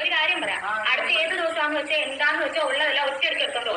ഒരു കാര്യം പറയാം. അടുത്ത ഏത് ദിവസമാണെന്ന് വെച്ചാൽ എന്താന്ന് വെച്ചാൽ ഉള്ളതെല്ലാം ഒറ്റയടിക്ക് എടുത്തോണ്ട്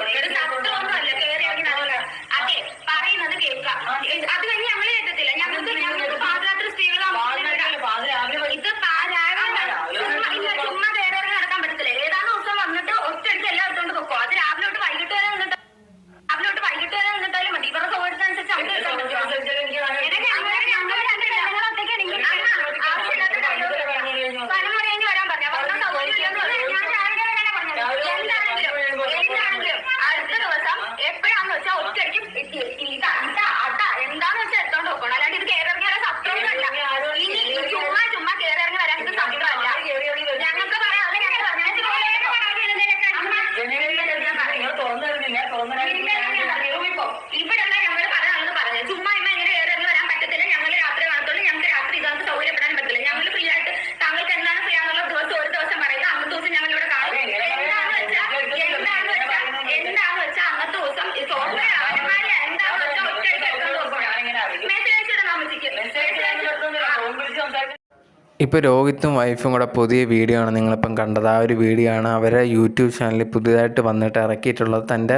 ഇപ്പോൾ രോഹിത്തും വൈഫും കൂടെ പുതിയ വീഡിയോ ആണ് നിങ്ങളിപ്പം കണ്ടത്. ആ ഒരു വീഡിയോ ആണ് അവരെ യൂട്യൂബ് ചാനലിൽ പുതിയതായിട്ട് വന്നിട്ട് ഇറക്കിയിട്ടുള്ളത്. തന്റെ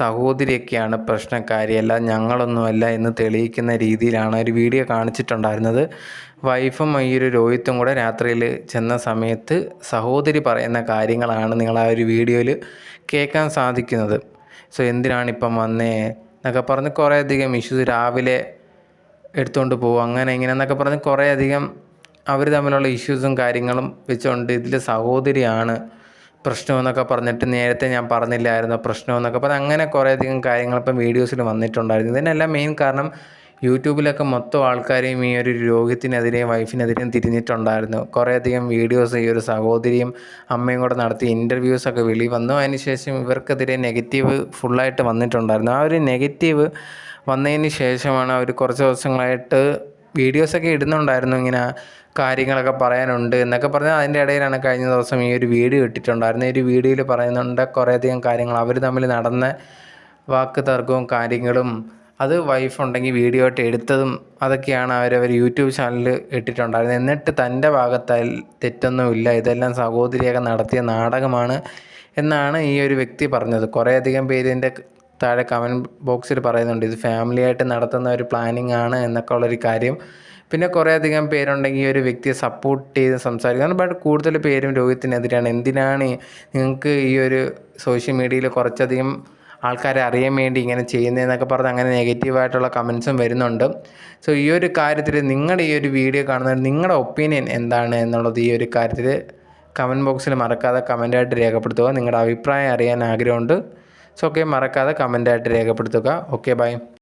സഹോദരിയൊക്കെയാണ് പ്രശ്നക്കാരിയല്ല ഞങ്ങളൊന്നുമല്ല എന്ന് തെളിയിക്കുന്ന രീതിയിലാണ് ഒരു വീഡിയോ കാണിച്ചിട്ടുണ്ടായിരുന്നത്. വൈഫും ഈ ഒരു രോഹിത്തും കൂടെ രാത്രിയിൽ ചെന്ന സമയത്ത് സഹോദരി പറയുന്ന കാര്യങ്ങളാണ് നിങ്ങൾ ആ ഒരു വീഡിയോയിൽ കേൾക്കാൻ സാധിക്കുന്നത്. സോ എന്തിനാണിപ്പം വന്നേ എന്നൊക്കെ പറഞ്ഞ് കുറേയധികം ഇഷ്യൂസ് രാവിലെ എടുത്തുകൊണ്ട് പോകും അങ്ങനെ ഇങ്ങനെ എന്നൊക്കെ പറഞ്ഞ് കുറേയധികം അവർ തമ്മിലുള്ള ഇഷ്യൂസും കാര്യങ്ങളും വെച്ചുകൊണ്ട് ഇതിൽ സഹോദരിയാണ് പ്രശ്നമെന്നൊക്കെ പറഞ്ഞിട്ട് നേരത്തെ ഞാൻ പറഞ്ഞില്ലായിരുന്നു പ്രശ്നമെന്നൊക്കെ പറഞ്ഞ് അങ്ങനെ കുറേയധികം കാര്യങ്ങൾ ഇപ്പം വീഡിയോസിൽ വന്നിട്ടുണ്ടായിരുന്നു. ഇതിനെല്ലാം മെയിൻ കാരണം യൂട്യൂബിലൊക്കെ മൊത്തം ആൾക്കാരെയും ഈ ഒരു രോഗത്തിനെതിരെയും വൈഫിനെതിരെയും തിരിഞ്ഞിട്ടുണ്ടായിരുന്നു. കുറേയധികം വീഡിയോസ് ഈ ഒരു സഹോദരിയും അമ്മയും കൂടെ നടത്തി ഇന്റർവ്യൂസൊക്കെ വെളി വന്നു. അതിനുശേഷം ഇവർക്കെതിരെ നെഗറ്റീവ് ഫുള്ളായിട്ട് വന്നിട്ടുണ്ടായിരുന്നു. ആ ഒരു നെഗറ്റീവ് വന്നതിന് ശേഷമാണ് അവർ കുറച്ച് ദിവസങ്ങളായിട്ട് വീഡിയോസൊക്കെ ഇടുന്നുണ്ടായിരുന്നു ഇങ്ങനെ കാര്യങ്ങളൊക്കെ പറയാനുണ്ട് എന്നൊക്കെ പറഞ്ഞാൽ അതിന്റെ ഇടയിലാണ് കഴിഞ്ഞ ദിവസം ഈ ഒരു വീഡിയോ ഇട്ടിട്ടുണ്ടായിരുന്നു ഈ ഒരു വീഡിയോയിൽ പറയുന്നുണ്ട് കുറേയധികം കാര്യങ്ങൾ. അവർ തമ്മിൽ നടന്ന വാക്ക് തർക്കവും കാര്യങ്ങളും അത് വൈഫ് ഉണ്ടെങ്കിൽ വീഡിയോ ആയിട്ട് എടുത്തതും അതൊക്കെയാണ് അവരവർ യൂട്യൂബ് ചാനലിൽ ഇട്ടിട്ടുണ്ടായിരുന്നത്. എന്നിട്ട് തന്റെ ഭാഗത്താൽ തെറ്റൊന്നുമില്ല. ഇതെല്ലാം സഹോദരിയൊക്കെ നടത്തിയ നാടകമാണ് എന്നാണ് ഈ ഒരു വ്യക്തി പറഞ്ഞത്. കുറേയധികം പേരിന്റെ താഴെ കമന്റ് ബോക്സിൽ പറയുന്നുണ്ട് ഇത് ഫാമിലി ആയിട്ട് നടത്തുന്ന ഒരു പ്ലാനിങ് ആണ് എന്നൊക്കെ ഉള്ളൊരു കാര്യം. പിന്നെ കുറേ അധികം പേരുണ്ടെങ്കിൽ ഒരു വ്യക്തിയെ സപ്പോർട്ട് ചെയ്ത് സംസാരിക്കുന്നത് ബട്ട് കൂടുതൽ പേരും രോഹിത്തിനെതിരാണ്. എന്തിനാണ് നിങ്ങൾക്ക് ഈ ഒരു സോഷ്യൽ മീഡിയയിൽ കുറച്ചധികം ആൾക്കാരെ അറിയാൻ വേണ്ടി ഇങ്ങനെ ചെയ്യുന്നതെന്നൊക്കെ പറഞ്ഞ് അങ്ങനെ നെഗറ്റീവായിട്ടുള്ള കമൻസും വരുന്നുണ്ട്. സോ ഈ ഒരു കാര്യത്തിൽ നിങ്ങളുടെ ഈ ഒരു വീഡിയോ കാണുന്ന നിങ്ങളുടെ ഒപ്പീനിയൻ എന്താണ് എന്നുള്ളത് ഈ ഒരു കാര്യത്തിൽ കമന്റ് ബോക്സിൽ മറക്കാതെ കമന്റായിട്ട് രേഖപ്പെടുത്തുക. നിങ്ങളുടെ അഭിപ്രായം അറിയാൻ ആഗ്രഹമുണ്ട്. സോ ഓക്കെ മറക്കാതെ കമന്റായിട്ട് രേഖപ്പെടുത്തുക. Okay bye